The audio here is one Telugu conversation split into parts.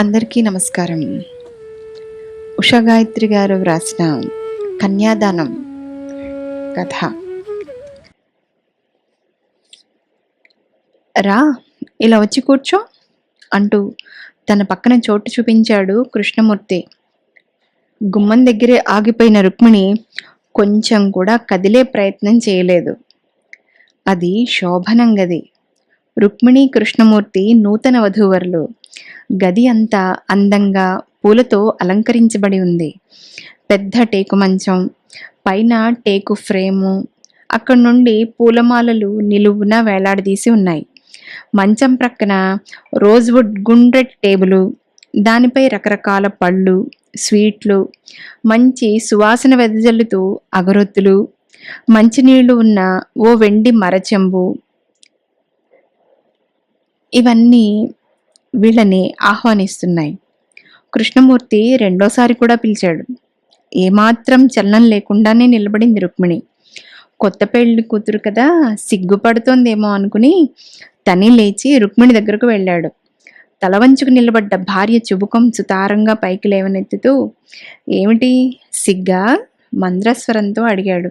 అందరికీ నమస్కారం. ఉషా గాయత్రి గారు వ్రాసిన కన్యాదానం కథ. రా ఇలా వచ్చి కూర్చో అంటూ తన పక్కన చోటు చూపించాడు కృష్ణమూర్తి. గుమ్మం దగ్గరే ఆగిపోయిన రుక్మిణి కొంచెం కూడా కదిలే ప్రయత్నం చేయలేదు. అది శోభనం గది రుక్మిణి కృష్ణమూర్తి నూతన వధూవరులు. గది అంతా అందంగా పూలతో అలంకరించబడి ఉంది. పెద్ద టేకు మంచం పైన టేకు ఫ్రేము అక్కడి నుండి పూలమాలలు నిలువున వేలాడదీసి ఉన్నాయి. మంచం ప్రక్కన రోజ్వుడ్ గుండ్రెడ్ టేబుల్ దానిపై రకరకాల పళ్ళు స్వీట్లు మంచి సువాసన వెదజల్లుతూ అగరొత్తులు మంచినీళ్ళు ఉన్న ఓ వెండి మరచెంబు. ఇవన్నీ వీళ్ళని ఆహ్వానిస్తున్నాయి. కృష్ణమూర్తి రెండోసారి కూడా పిలిచాడు. ఏమాత్రం చలనం లేకుండానే నిలబడింది రుక్మిణి. కొత్త పెళ్ళి కూతురు కదా సిగ్గుపడుతోందేమో అనుకుని తని లేచి రుక్మిణి దగ్గరకు వెళ్ళాడు. తల వంచుకు నిలబడ్డ భార్య చుబుకం సుతారంగా పైకి లేవనెత్తుతూ ఏమిటి? సిగ్గా? మంద్రస్వరంతో అడిగాడు.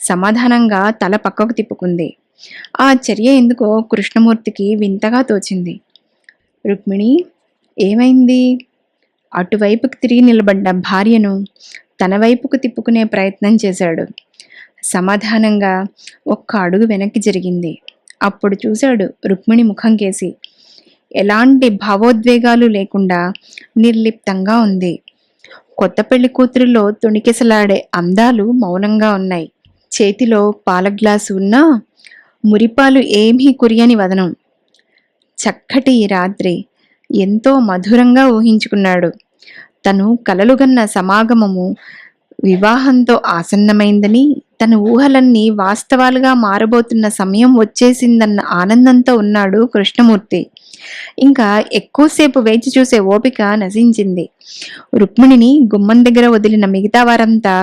సమాధానంగా తల పక్కకు తిప్పుకుంది. ఆ చర్య ఎందుకో కృష్ణమూర్తికి వింతగా తోచింది. రుక్మిణి ఏమైంది? అటువైపుకు తిరిగి నిలబడ్డ భార్యను తన వైపుకు తిప్పుకునే ప్రయత్నం చేశాడు. సమాధానంగా ఒక్క అడుగు వెనక్కి జరిగింది. అప్పుడు చూశాడు రుక్మిణి ముఖం కేసి ఎలాంటి భావోద్వేగాలు లేకుండా నిర్లిప్తంగా ఉంది. కొత్త పెళ్ళి కూతురిలో తొణికెసలాడే అందాలు మౌనంగా ఉన్నాయి. చేతిలో పాల గ్లాసు ఉన్నా మురిపాలు ఏమీ కురియని వదనం. చక్కటి ఈ రాత్రి ఎంతో మధురంగా ఊహించుకున్నాడు. తను కలలుగన్న సమాగమము వివాహంతో ఆసన్నమైందని తన ఊహలన్నీ వాస్తవాలుగా మారబోతున్న సమయం వచ్చేసిందన్న ఆనందంతో ఉన్నాడు కృష్ణమూర్తి. ఇంకా ఎక్కువసేపు వేచి చూసే ఓపిక నశించింది. రుక్మిణిని గుమ్మం దగ్గర వదిలిన మిగతా వారంతా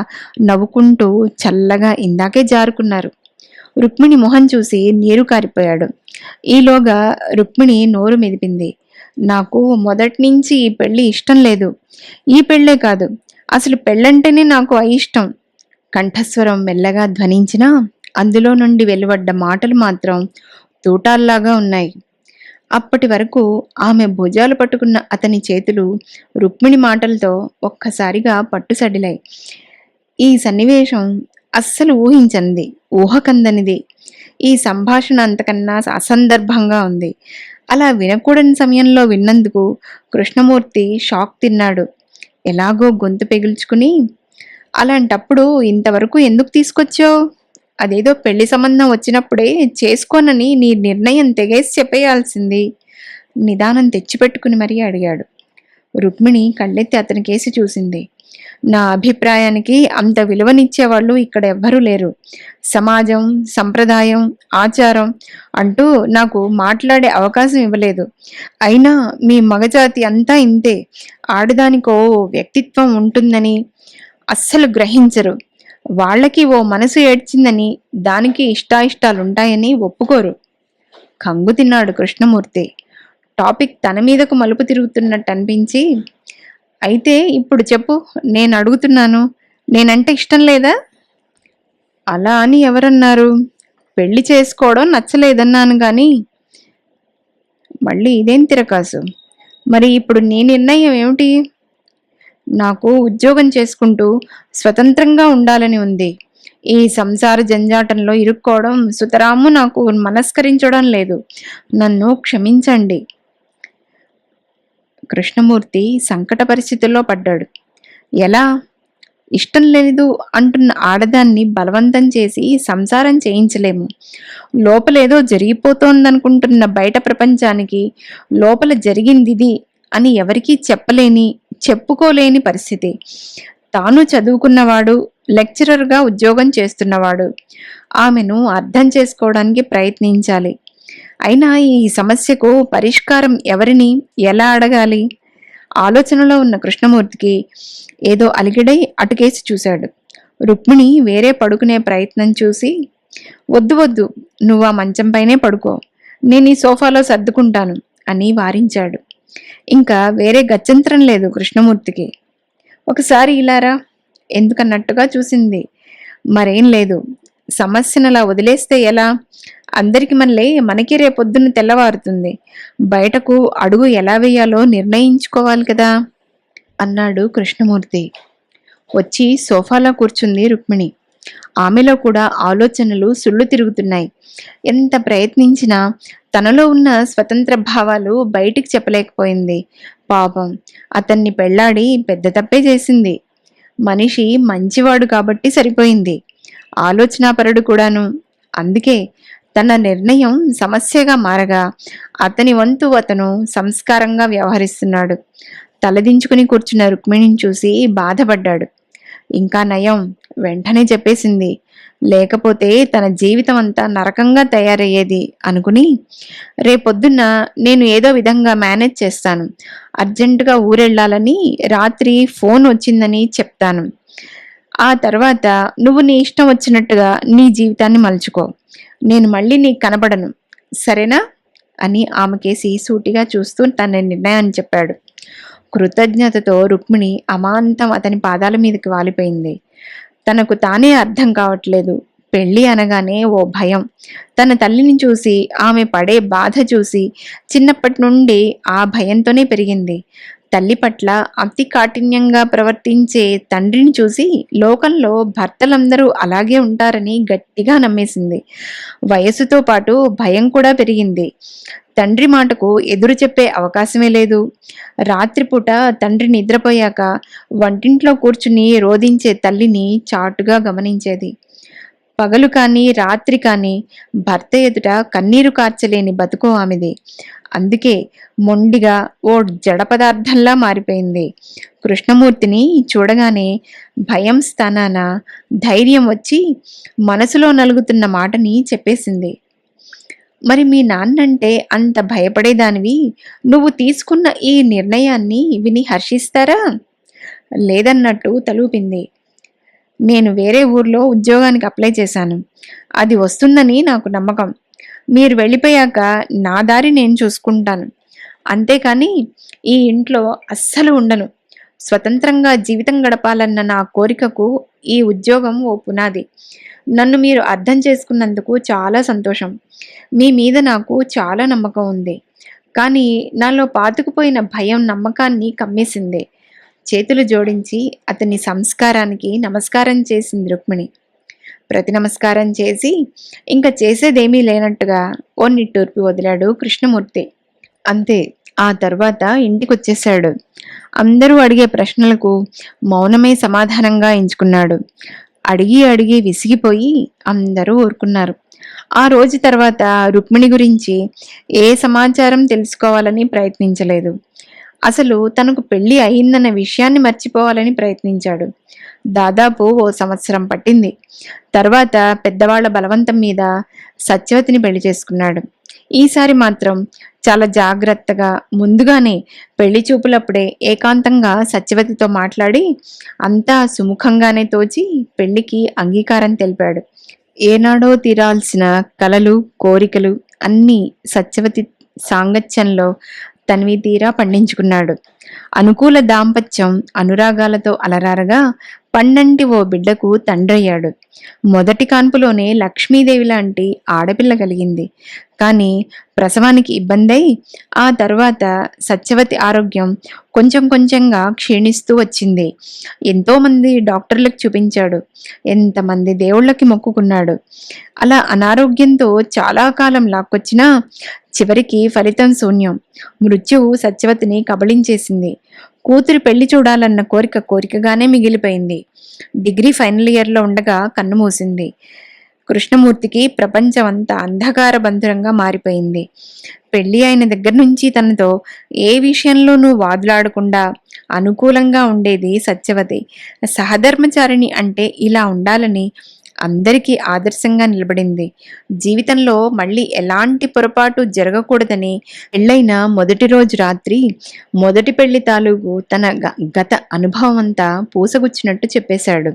నవ్వుకుంటూ చల్లగా ఇందాకే జారుకున్నారు. రుక్మిణి మొహం చూసి నీరు కారిపోయాడు. ఈలోగా రుక్మిణి నోరు మెదిపింది. నాకు మొదటి నుంచి ఈ పెళ్ళి ఇష్టం లేదు. ఈ పెళ్ళే కాదు అసలు పెళ్ళంటేనే నాకు అయిష్టం కంఠస్వరం మెల్లగా ధ్వనించినా అందులో నుండి వెలువడ్డ మాటలు మాత్రం తూటాల్లాగా ఉన్నాయి. అప్పటి వరకు ఆమె భుజాలు పట్టుకున్న అతని చేతులు రుక్మిణి మాటలతో ఒక్కసారిగా పట్టుసడిలాయి ఈ సన్నివేశం అస్సలు ఊహించనిది ఊహకందనిది. ఈ సంభాషణ అంతకన్నా అసందర్భంగా ఉంది. అలా వినకూడని సమయంలో విన్నందుకు కృష్ణమూర్తి షాక్ తిన్నాడు. ఎలాగో గొంతు పెగిల్చుకుని అలాంటప్పుడు ఇంతవరకు ఎందుకు తీసుకొచ్చావు? అదేదో పెళ్ళి సంబంధం వచ్చినప్పుడే చేసుకోనని నీ నిర్ణయం తెగేసి చెప్పేయాల్సింది. నిదానం తెచ్చిపెట్టుకుని మరీ అడిగాడు. రుక్మిణి కళ్ళెత్తి అతనికేసి చూసింది. నా అభిప్రాయానికి అంత విలువనిచ్చేవాళ్ళు ఇక్కడ ఎవ్వరూ లేరు. సమాజం సంప్రదాయం ఆచారం అంటూ నాకు మాట్లాడే అవకాశం ఇవ్వలేదు. అయినా మీ మగజాతి అంతా ఇంతే. ఆడదానికో వ్యక్తిత్వం ఉంటుందని అస్సలు గ్రహించరు. వాళ్ళకి ఓ మనసు ఏడ్చిందని దానికి ఇష్టాయిష్టాలుంటాయని ఒప్పుకోరు. కంగు తిన్నాడు కృష్ణమూర్తి. టాపిక్ తన మీదకు మలుపు తిరుగుతున్నట్టు అనిపించి అయితే ఇప్పుడు చెప్పు నేను అడుగుతున్నాను నేనంటే ఇష్టం లేదా? అలా అని ఎవరన్నారు? పెళ్ళి చేసుకోవడం నచ్చలేదన్నాను కానీ మళ్ళీ ఇదేం తిరకాసు? మరి ఇప్పుడు నీ నిర్ణయం ఏమిటి? నాకు ఉద్యోగం చేసుకుంటూ స్వతంత్రంగా ఉండాలని ఉంది. ఈ సంసార జంజాటంలో ఇరుక్కోవడం సుతరాము నాకు మనస్కరించడం లేదు. నన్ను క్షమించండి. కృష్ణమూర్తి సంకట పరిస్థితుల్లో పడ్డాడు. ఎలా? ఇష్టం లేదు అంటున్న ఆడదాన్ని బలవంతం చేసి సంసారం చేయించలేము. లోపలేదో జరిగిపోతోందనుకుంటున్న బయట ప్రపంచానికి లోపల జరిగింది ఇది అని ఎవరికీ చెప్పలేని చెప్పుకోలేని పరిస్థితి. తాను చదువుకున్నవాడు లెక్చరర్గా ఉద్యోగం చేస్తున్నవాడు. ఆమెను అర్థం చేసుకోవడానికి ప్రయత్నించాలి. అయినా ఈ సమస్యకు పరిష్కారం ఎవరిని? ఎలా అడగాలి? ఆలోచనలో ఉన్న కృష్ణమూర్తికి ఏదో అలిగిడై అటుకేసి చూశాడు. రుక్మిణి వేరే పడుకునే ప్రయత్నం చూసి వద్దు వద్దు నువ్వు ఆ మంచంపైనే పడుకో. నేను ఈ సోఫాలో సర్దుకుంటాను అని వారించాడు. ఇంకా వేరే గత్యంతరం లేదు కృష్ణమూర్తికి. ఒకసారి ఇలారా ఎందుకన్నట్టుగా చూసింది. మరేం లేదు. సమస్యను అలా వదిలేస్తే ఎలా? అందరికి మనలే మనకి రేపొద్దున తెల్లవారుతుంది. బయటకు అడుగు ఎలా వేయాలో నిర్ణయించుకోవాలి కదా? అన్నాడు కృష్ణమూర్తి. వచ్చి సోఫాలో కూర్చుంది రుక్మిణి. ఆమెలో కూడా ఆలోచనలు సుళ్ళు తిరుగుతున్నాయి. ఎంత ప్రయత్నించినా తనలో ఉన్న స్వతంత్ర భావాలు బయటికి చెప్పలేకపోయింది. పాపం అతన్ని పెళ్ళాడి పెద్ద తప్పే చేసింది. మనిషి మంచివాడు కాబట్టి సరిపోయింది. ఆలోచనాపరుడు కూడాను. అందుకే తన నిర్ణయం సమస్యగా మారగా అతని వంతు అతను సంస్కారంగా వ్యవహరిస్తున్నాడు. తలదించుకుని కూర్చున్న రుక్మిణిని చూసి బాధపడ్డాడు. ఇంకా నయం వెంటనే చెప్పేసింది. లేకపోతే తన జీవితం అంతా నరకంగా తయారయ్యేది అనుకుని రేపొద్దున్న నేను ఏదో విధంగా మేనేజ్ చేస్తాను. అర్జెంటుగా ఊరెళ్ళాలని రాత్రి ఫోన్ వచ్చిందని చెప్తాను. ఆ తర్వాత నువ్వు నీ ఇష్టం వచ్చినట్టుగా నీ జీవితాన్ని మలుచుకో. నేను మళ్ళీ నీకు కనబడను. సరేనా? అని ఆమెకేసి సూటిగా చూస్తూ తన నిర్ణయాన్ని చెప్పాడు. కృతజ్ఞతతో రుక్మిణి అమాంతం అతని పాదాల మీదకి వాలిపోయింది. తనకు తానే అర్థం కావట్లేదు. పెళ్ళి అనగానే ఓ భయం. తన తల్లిని చూసి ఆమె పడే బాధ చూసి చిన్నప్పటి నుండి ఆ భయంతోనే పెరిగింది. తల్లి పట్ల అతి కాఠిన్యంగా ప్రవర్తించే తండ్రిని చూసి లోకంలో భర్తలందరూ అలాగే ఉంటారని గట్టిగా నమ్మేసింది. వయసుతో పాటు భయం కూడా పెరిగింది. తండ్రి మాటకు ఎదురు చెప్పే అవకాశమే లేదు. రాత్రిపూట తండ్రి నిద్రపోయాక వంటింట్లో కూర్చుని రోధించే తల్లిని చాటుగా గమనించేది. పగలు కానీ రాత్రి కానీ భర్త ఎదుట కన్నీరు కార్చలేని బతుకు ఆమెది. అందుకే మొండిగా ఓ జడ పదార్థంలా మారిపోయింది. కృష్ణమూర్తిని చూడగానే భయం స్థానాన ధైర్యం వచ్చి మనసులో నలుగుతున్న మాటని చెప్పేసింది. మరి మీ నాన్నంటే అంత భయపడేదానివి? నువ్వు తీసుకున్న ఈ నిర్ణయాన్ని విని హర్షిస్తారా? లేదన్నట్టు తలూపింది. నేను వేరే ఊర్లో ఉద్యోగానికి అప్లై చేశాను. అది వస్తుందని నాకు నమ్మకం. మీరు వెళ్ళిపోయాక నా దారి నేను చూసుకుంటాను. అంతేకాని ఈ ఇంట్లో అస్సలు ఉండను. స్వతంత్రంగా జీవితం గడపాలన్న నా కోరికకు ఈ ఉద్యోగం ఓ పునాది. నన్ను మీరు అర్థం చేసుకున్నందుకు చాలా సంతోషం. మీ మీద నాకు చాలా నమ్మకం ఉంది. కానీ నాలో పాతుకుపోయిన భయం నమ్మకాన్ని కమ్మేసింది. చేతులు జోడించి అతని సంస్కారానికి నమస్కారం చేసింది రుక్మిణి. ప్రతి నమస్కారం చేసి ఇంకా చేసేదేమీ లేనట్టుగా ఓ నిట్టూర్పి వదిలాడు కృష్ణమూర్తి. అంతే ఆ తర్వాత ఇంటికొచ్చేశాడు. అందరూ అడిగే ప్రశ్నలకు మౌనమే సమాధానంగా ఎంచుకున్నాడు. అడిగి అడిగి విసిగిపోయి అందరూ ఊరుకున్నారు. ఆ రోజు తర్వాత రుక్మిణి గురించి ఏ సమాచారం తెలుసుకోవాలని ప్రయత్నించలేదు. అసలు తనకు పెళ్ళి అయిందన్న విషయాన్ని మర్చిపోవాలని ప్రయత్నించాడు. దాదాపు ఓ సంవత్సరం పట్టింది. తర్వాత పెద్దవాళ్ళ బలవంతం మీద సత్యవతిని పెళ్ళి చేసుకున్నాడు. ఈసారి మాత్రం చాలా జాగ్రత్తగా ముందుగానే పెళ్ళి చూపులప్పుడే ఏకాంతంగా సత్యవతితో మాట్లాడి అంతా సుముఖంగానే తోచి పెళ్ళికి అంగీకారం తెలిపాడు. ఏనాడో తీరాల్సిన కలలు కోరికలు అన్నీ సత్యవతి సాంగత్యంలో తన్వి తీరా పండించుకున్నాడు. అనుకూల దాంపత్యం అనురాగాలతో అలరారగా పన్నంటి ఓ బిడ్డకు తండ్రయ్యాడు. మొదటి కాన్పులోనే లక్ష్మీదేవి లాంటి ఆడపిల్ల కలిగింది. కానీ ప్రసవానికి ఇబ్బందై ఆ తర్వాత సత్యవతి ఆరోగ్యం కొంచెం కొంచెంగా క్షీణిస్తూ వచ్చింది. ఎంతోమంది డాక్టర్లకు చూపించాడు. ఎంతమంది దేవుళ్ళకి మొక్కుకున్నాడు. అలా అనారోగ్యంతో చాలా కాలం లాక్కొచ్చినా చివరికి ఫలితం శూన్యం. మృత్యువు సత్యవతిని కబళించేసింది. కూతురి పెళ్ళి చూడాలన్న కోరిక కోరికగానే మిగిలిపోయింది. డిగ్రీ ఫైనల్ ఇయర్లో ఉండగా కన్ను మూసింది. కృష్ణమూర్తికి ప్రపంచమంతా అంధకార బంధురంగా మారిపోయింది. పెళ్ళి అయిన దగ్గర నుంచి తనతో ఏ విషయంలోనూ వాదులాడకుండా అనుకూలంగా ఉండేది సత్యవతి. సహధర్మచారిణి అంటే ఇలా ఉండాలని అందరికీ ఆదర్శంగా నిలబడింది. జీవితంలో మళ్ళీ ఎలాంటి పొరపాటు జరగకూడదని పెళ్ళైన మొదటి రోజు రాత్రి మొదటి పెళ్ళి తాలూకు తన గ- గత అనుభవం అంతా పూసగుచ్చినట్టు చెప్పేశాడు.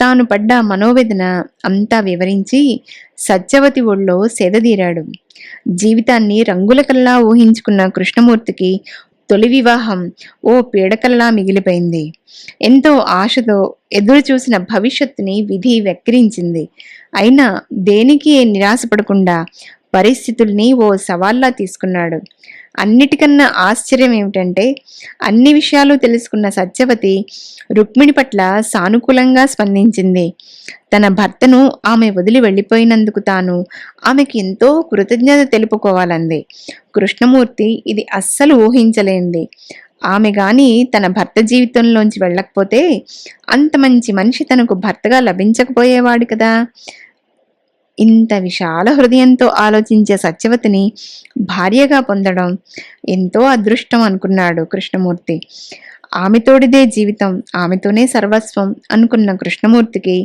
తాను పడ్డ మనోవేదన అంతా వివరించి సత్యవతి ఒళ్ళో సేదదీరాడు జీవితాన్ని రంగులకల్లా ఊహించుకున్న కృష్ణమూర్తికి తొలి వివాహం ఓ పీడకల్లా మిగిలిపోయింది. ఎంతో ఆశతో ఎదురు చూసిన భవిష్యత్తుని విధి వెక్కిరించింది. అయినా దేనికి నిరాశపడకుండా పరిస్థితుల్ని ఓ సవాల్లా తీసుకున్నాడు. అన్నిటికన్నా ఆశ్చర్యం ఏమిటంటే అన్ని విషయాలు తెలుసుకున్న సత్యవతి రుక్మిణి పట్ల సానుకూలంగా స్పందించింది. తన భర్తను ఆమె వదిలి వెళ్ళిపోయినందుకు తాను ఆమెకి ఎంతో కృతజ్ఞత తెలుపుకోవాలంది. కృష్ణమూర్తి ఇది అస్సలు ఊహించలేంది. ఆమె గాని తన భర్త జీవితంలోంచి వెళ్ళకపోతే అంత మంచి మనిషి తనకు భర్తగా లభించకపోయేవాడు కదా. ఇంత విశాల హృదయంతో ఆలోచించే సత్యవతిని భార్యగా పొందడం ఎంతో అదృష్టం అనుకున్నాడు కృష్ణమూర్తి. ఆమెతోడిదే జీవితం ఆమెతోనే సర్వస్వం అనుకున్న కృష్ణమూర్తికి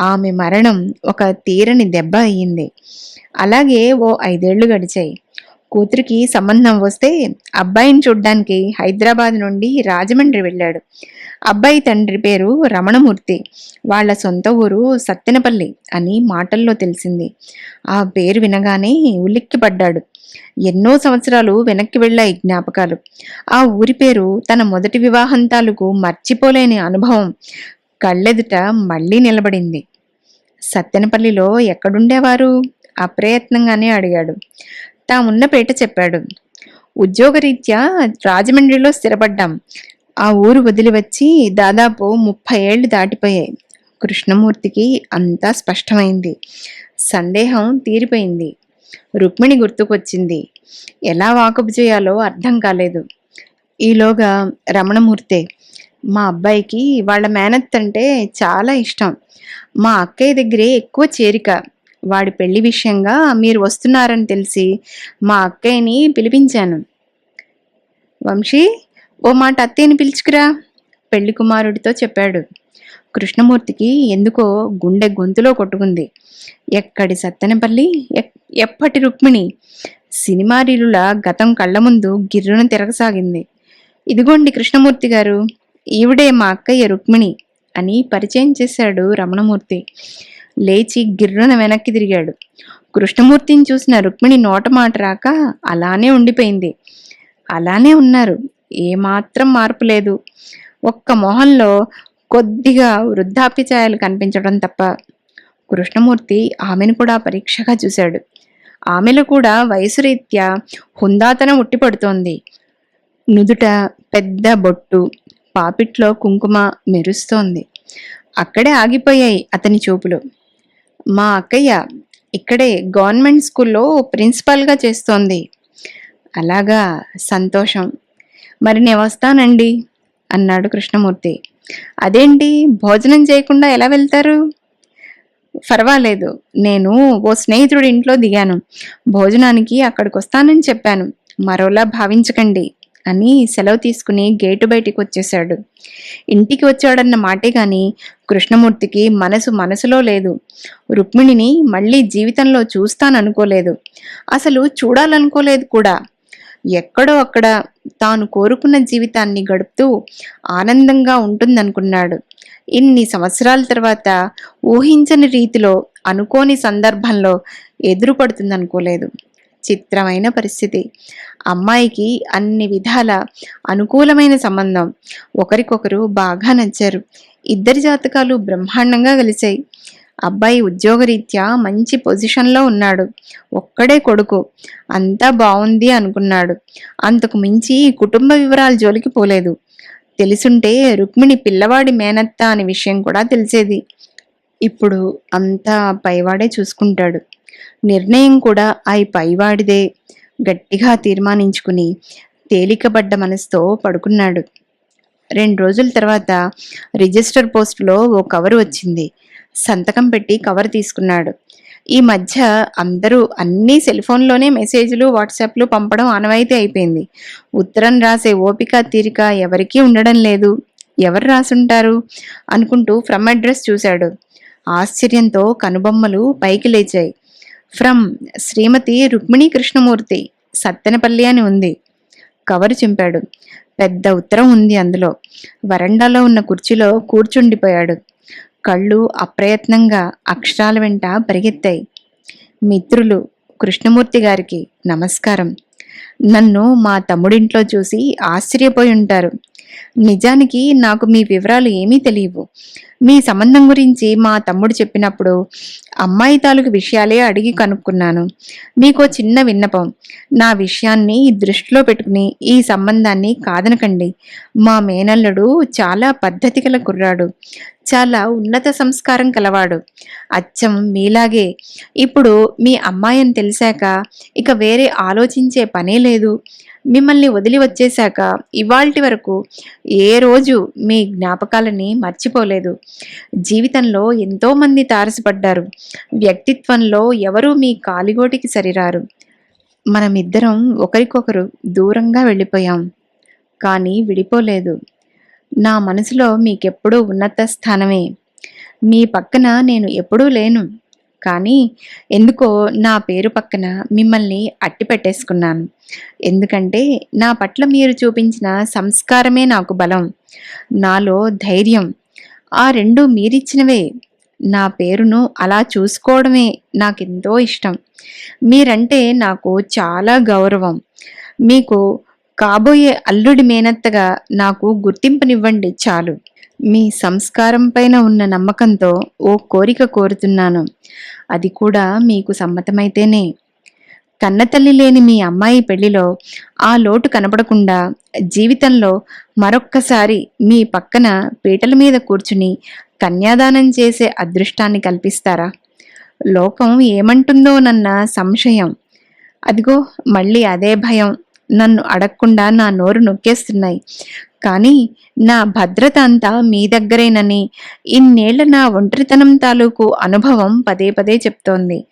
ఆమె మరణం ఒక తీరని దెబ్బ అయ్యింది. అలాగే ఓ ఐదేళ్ళు గడిచాయి. కూతురికి సంబంధం వస్తే అబ్బాయిని చూడ్డానికి హైదరాబాద్ నుండి రాజమండ్రి వెళ్ళాడు. అబ్బాయి తండ్రి పేరు రమణమూర్తి. వాళ్ళ సొంత ఊరు సత్తెనపల్లి అని మాటల్లో తెలిసింది. ఆ పేరు వినగానే ఉలిక్కిపడ్డాడు. ఎన్నో సంవత్సరాలు వెనక్కి వెళ్ళాయి జ్ఞాపకాలు. ఆ ఊరి పేరు తన మొదటి వివాహం తాలూకు మర్చిపోలేని అనుభవం కళ్ళెదుట మళ్ళీ నిలబడింది. సత్తెనపల్లిలో ఎక్కడుండేవారు? అప్రయత్నంగానే అడిగాడు. తామున్న పేట చెప్పాడు. ఉద్యోగరీత్యా రాజమండ్రిలో స్థిరపడ్డాం. ఆ ఊరు వదిలి వచ్చి దాదాపు ముప్పై ఏళ్ళు దాటిపోయాయి. కృష్ణమూర్తికి అంతా స్పష్టమైంది. సందేహం తీరిపోయింది. రుక్మిణి గుర్తుకొచ్చింది. ఎలా వాకపు చేయాలో అర్థం కాలేదు. ఈలోగా రమణమూర్తే మా అబ్బాయికి వాళ్ళ మేనత్ అంటే చాలా ఇష్టం. మా అక్కయ్య దగ్గరే ఎక్కువ చేరిక. వాడి పెళ్ళి విషయంగా మీరు వస్తున్నారని తెలిసి మా అక్కయ్యని పిలిపించాను. వంశీ ఓ మాట అత్తయ్యని పిలుచుకురా పెళ్ళి కుమారుడితో చెప్పాడు. కృష్ణమూర్తికి ఎందుకో గుండె గొంతులో కొట్టుకుంది. ఎక్కడి సత్తెనపల్లి ఎప్పటి రుక్మిణి? సినిమా రీలుల గతం కళ్ళ ముందు గిర్రును తిరగసాగింది. ఇదిగోండి కృష్ణమూర్తి గారు ఈవిడే మా అక్కయ్య రుక్మిణి అని పరిచయం చేశాడు రమణమూర్తి. లేచి గిర్రున వెనక్కి తిరిగాడు. కృష్ణమూర్తిని చూసిన రుక్మిణి నోట మాట రాక అలానే ఉండిపోయింది. అలానే ఉన్నారు. ఏమాత్రం మార్పు లేదు. ఒక్క మొహంలో కొద్దిగా వృద్ధాప్య ఛాయలు కనిపించడం తప్ప. కృష్ణమూర్తి ఆమెను కూడా పరీక్షగా చూశాడు. ఆమెలో కూడా వయసు రీత్యా హుందాతనం ఉట్టిపడుతోంది. నుదుట పెద్ద బొట్టు పాపిట్లో కుంకుమ మెరుస్తోంది. అక్కడే ఆగిపోయాయి అతని చూపులు. మా అక్కయ్య ఇక్కడే గవర్నమెంట్ స్కూల్లో ప్రిన్సిపాల్గా చేస్తోంది. అలాగా సంతోషం. మరి నేను వస్తానండి అన్నాడు కృష్ణమూర్తి. అదేంటి భోజనం చేయకుండా ఎలా వెళ్తారు? పర్వాలేదు నేను ఓ స్నేహితుడి ఇంట్లో దిగాను. భోజనానికి అక్కడికి వస్తానని చెప్పాను. మరోలా భావించకండి అని సెలవు తీసుకుని గేటు బయటికి వచ్చేశాడు. ఇంటికి వచ్చాడన్న మాటే గాని కృష్ణమూర్తికి మనసు మనసులో లేదు. రుక్మిణిని మళ్ళీ జీవితంలో చూస్తాననుకోలేదు. అసలు చూడాలనుకోలేదు కూడా. ఎక్కడో అక్కడ తాను కోరుకున్న జీవితాన్ని గడుపుతూ ఆనందంగా ఉంటుందనుకున్నాడు. ఇన్ని సంవత్సరాల తర్వాత ఊహించని రీతిలో అనుకోని సందర్భంలో ఎదురుపడుతుందనుకోలేదు. చిత్రమైన పరిస్థితి. అమ్మాయికి అన్ని విధాల అనుకూలమైన సంబంధం. ఒకరికొకరు బాగా నచ్చారు. ఇద్దరి జాతకాలు బ్రహ్మాండంగా కలిశాయి. అబ్బాయి ఉద్యోగరీత్యా మంచి పొజిషన్లో ఉన్నాడు. ఒక్కడే కొడుకు. అంతా బాగుంది అనుకున్నాడు. అంతకు మించి కుటుంబ వివరాలు జోలికి పోలేదు. తెలుసుంటే రుక్మిణి పిల్లవాడి మేనత్త అనే విషయం కూడా తెలిసేది. ఇప్పుడు అంతా పైవాడే చూసుకుంటాడు. నిర్ణయం కూడా ఆ పైవాడిదే. గట్టిగా తీర్మానించుకుని తేలికబడ్డ మనసుతో పడుకున్నాడు. రెండు రోజుల తర్వాత రిజిస్టర్ పోస్టులో ఓ కవర్ వచ్చింది. సంతకం పెట్టి కవర్ తీసుకున్నాడు. ఈ మధ్య అందరూ అన్ని సెల్ ఫోన్లోనే మెసేజ్లు వాట్సాప్లు పంపడం ఆనవాయితీ అయిపోయింది. ఉత్తరం రాసే ఓపిక తీరిక ఎవరికీ ఉండడం లేదు. ఎవరు రాసుంటారు? అనుకుంటూ ఫ్రమ్ అడ్రస్ చూశాడు. ఆశ్చర్యంతో కనుబొమ్మలు పైకి లేచాయి. ఫ్రమ్ శ్రీమతి రుక్మిణి కృష్ణమూర్తి సత్తెనపల్లి అని ఉంది. కవరు చింపాడు. పెద్ద ఉత్తరం ఉంది అందులో. వరండాలో ఉన్న కుర్చీలో కూర్చుండిపోయాడు. కళ్ళు అప్రయత్నంగా అక్షరాల వెంట పరిగెత్తాయి. మిత్రులు కృష్ణమూర్తి గారికి నమస్కారం. నన్ను మా తమ్ముడింట్లో చూసి ఆశ్చర్యపోయి ఉంటారు. నిజానికి నాకు మీ వివరాలు ఏమీ తెలియవు. మీ సంబంధం గురించి మా తమ్ముడు చెప్పినప్పుడు అమ్మాయి తాలూకు విషయాలే అడిగి కనుక్కున్నాను. మీకు చిన్న విన్నపం. నా విషయాన్ని దృష్టిలో పెట్టుకుని ఈ సంబంధాన్ని కాదనకండి. మా మేనల్లుడు చాలా పద్ధతి గల కుర్రాడు. చాలా ఉన్నత సంస్కారం కలవాడు అచ్చం మీలాగే. ఇప్పుడు మీ అమ్మాయి అని తెలిసాక ఇక వేరే ఆలోచించే పనే లేదు. మిమ్మల్ని వదిలి వచ్చేశాక ఇవాల్టి వరకు ఏ రోజు మీ జ్ఞాపకాలని మర్చిపోలేదు. జీవితంలో ఎంతోమంది తారసపడ్డారు. వ్యక్తిత్వంలో ఎవరూ మీ కాలిగోటికి సరిరారు. మనమిద్దరం ఒకరికొకరు దూరంగా వెళ్ళిపోయాం. కానీ విడిపోలేదు. నా మనసులో మీకెప్పుడూ ఉన్నత స్థానమే. మీ పక్కన నేను ఎప్పుడూ లేను. కానీ ఎందుకో నా పేరు పక్కన మిమ్మల్ని అట్టి పెట్టేసుకున్నాను. ఎందుకంటే నా పట్ల మీరు చూపించిన సంస్కారమే నాకు బలం నాలో ధైర్యం. ఆ రెండు మీరిచ్చినవే. నా పేరును అలా చూసుకోవడమే నాకెంతో ఇష్టం. మీరంటే నాకు చాలా గౌరవం. మీకు కాబోయే అల్లుడి మేనత్తగా నాకు గుర్తింపునివ్వండి చాలు. మీ సంస్కారం పైన ఉన్న నమ్మకంతో ఓ కోరిక కోరుతున్నాను. అది కూడా మీకు సమ్మతమైతేనే. కన్నతల్లి లేని మీ అమ్మాయి పెళ్ళిలో ఆ లోటు కనపడకుండా జీవితంలో మరొక్కసారి మీ పక్కన పీటల మీద కూర్చుని కన్యాదానం చేసే అదృష్టాన్ని కల్పిస్తారా? లోకం ఏమంటుందోనన్న సంశయం. అదిగో మళ్ళీ అదే భయం. నన్ను అడగకుండా నా నోరు నొక్కేస్తున్నాయి. కానీ నా భద్రత అంతా మీ దగ్గరేనని ఇన్నేళ్ళ నా ఒంటరితనం తాలూకు అనుభవం పదే పదే చెప్తోంది.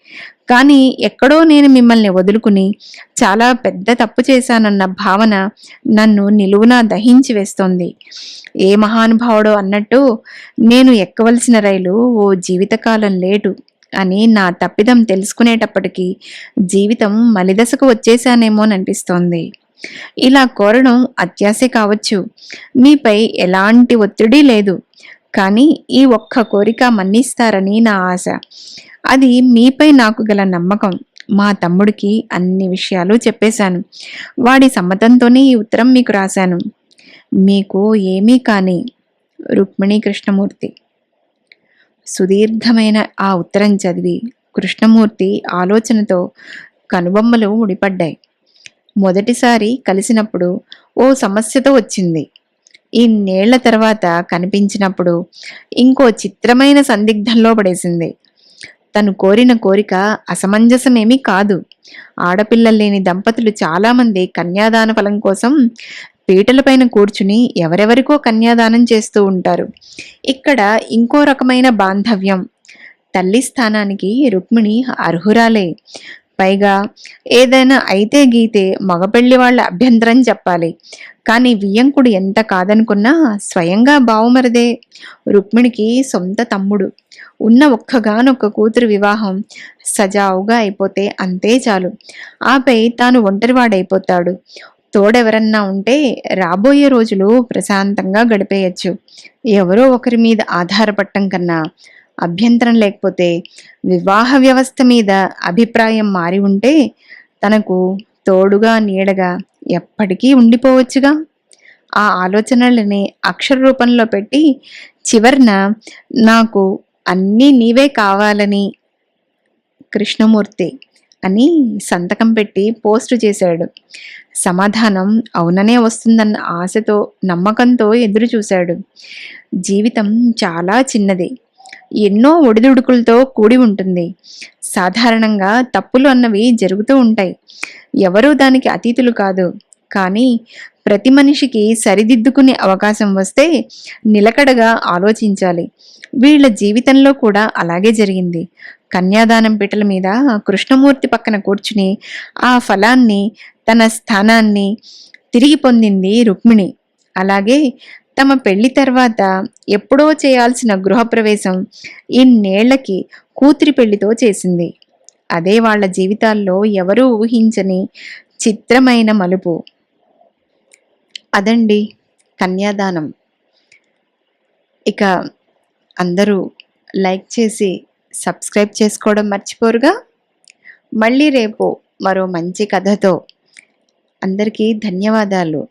కానీ ఎక్కడో నేను మిమ్మల్ని వదులుకుని చాలా పెద్ద తప్పు చేశానన్న భావన నన్ను నిలువునా దహించి వేస్తోంది. ఏ మహానుభావుడో అన్నట్టు నేను ఎక్కవలసిన రైలు ఓ జీవితకాలం లేటు అని నా తప్పిదం తెలుసుకునేటప్పటికీ జీవితం మలిదశకు వచ్చేసానేమోననిపిస్తోంది ఇలా కోరడం అత్యాశే కావచ్చు. మీపై ఎలాంటి ఒత్తిడి లేదు. కానీ ఈ ఒక్క కోరిక మన్నిస్తారని నా ఆశ. అది మీపై నాకు గల నమ్మకం. మా తమ్ముడికి అన్ని విషయాలు చెప్పేశాను. వాడి సమ్మతంతోనే ఈ ఉత్తరం మీకు రాశాను. మీకు ఏమీ కానీ రుక్మిణి కృష్ణమూర్తి సుదీర్ఘమైన ఆ ఉత్తరం చదివి కృష్ణమూర్తి ఆలోచనతో కనుబొమ్మలు ముడిపడ్డాయి. మొదటిసారి కలిసినప్పుడు ఓ సమస్యతో వచ్చింది. ఇన్నేళ్ళ తర్వాత కనిపించినప్పుడు ఇంకో చిత్రమైన సందిగ్ధంలో పడేసింది. తను కోరిన కోరిక అసమంజసమేమీ కాదు. ఆడపిల్లలు లేని దంపతులు చాలామంది కన్యాదాన ఫలం కోసం పీటలపైన కూర్చుని ఎవరెవరికో కన్యాదానం చేస్తూ ఉంటారు. ఇక్కడ ఇంకో రకమైన బాంధవ్యం. తల్లి స్థానానికి రుక్మిణి అర్హురాలే. పైగా ఏదైనా అయితే గీతే మగపెళ్ళి వాళ్ళ అభ్యంతరం చెప్పాలి. కానీ వియ్యంకుడు ఎంత కాదనుకున్నా స్వయంగా బావుమరదే. రుక్మిణికి సొంత తమ్ముడు. ఉన్న ఒక్కగానొక్క కూతురు వివాహం సజావుగా అయిపోతే అంతే చాలు. ఆపై తాను ఒంటరివాడైపోతాడు. తోడెవరన్నా ఉంటే రాబోయే రోజులు ప్రశాంతంగా గడిపేయచ్చు. ఎవరో ఒకరి మీద ఆధారపడటం కన్నా అభ్యంతరం లేకపోతే వివాహ వ్యవస్థ మీద అభిప్రాయం మారి ఉంటే తనకు తోడుగా నీడగా ఎప్పటికీ ఉండిపోవచ్చుగా. ఆ ఆలోచనలని అక్షర రూపంలో పెట్టి చివరిన నాకు అన్నీ నీవే కావాలని కృష్ణమూర్తి అని సంతకం పెట్టి పోస్టు చేశాడు. సమాధానం అవుననే వస్తుందన్న ఆశతో నమ్మకంతో ఎదురు చూశాడు. జీవితం చాలా చిన్నది. ఎన్నో ఒడిదుడుకులతో కూడి ఉంటుంది. సాధారణంగా తప్పులు అన్నవి జరుగుతూ ఉంటాయి. ఎవరూ దానికి అతీతులు కాదు. కానీ ప్రతి మనిషికి సరిదిద్దుకునే అవకాశం వస్తే నిలకడగా ఆలోచించాలి. వీళ్ళ జీవితంలో కూడా అలాగే జరిగింది. కన్యాదానం పీటల మీద కృష్ణమూర్తి పక్కన కూర్చుని ఆ ఫలాన్ని తన స్థానాన్ని తిరిగి పొందింది రుక్మిణి. అలాగే తమ పెళ్ళి తర్వాత ఎప్పుడో చేయాల్సిన గృహప్రవేశం ఇన్నేళ్ళకి కూతురి పెళ్ళితో చేసింది. అదే వాళ్ళ జీవితాల్లో ఎవరూ ఊహించని చిత్రమైన మలుపు. అదండి కన్యాదానం. ఇక అందరూ లైక్ చేసి సబ్స్క్రైబ్ చేసుకోవడం మర్చిపోరుగా. మళ్ళీ రేపు మరో మంచి కథతో అందరికీ ధన్యవాదాలు.